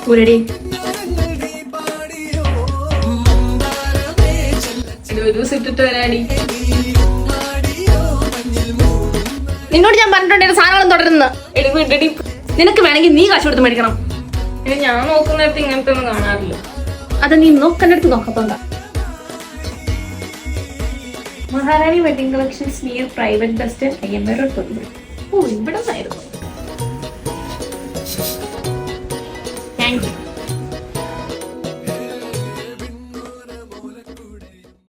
നടക്കൂലടി ഇത് ഒരു ദിവസം ഇട്ടിട്ട് വരാടി. നിന്നോട് ഞാൻ പറഞ്ഞിട്ടുണ്ട് സാധനങ്ങളും തുടരുന്നു. നിനക്ക് വേണമെങ്കിൽ നീ കാശ് കൊടുത്ത് മേടിക്കണം. ഞാൻ നോക്കുന്നിടത്ത് ഇങ്ങനത്തെ ഒന്നും കാണാറില്ല. അത് നീ നോക്കുന്നിടത്ത് നോക്കത്തോണ്ട Maharani wedding collections near private bus അയ്യമ്പേർ road Thodupuzha ഓ ഇവിടെ നിന്നായിരുന്നു. Thank you.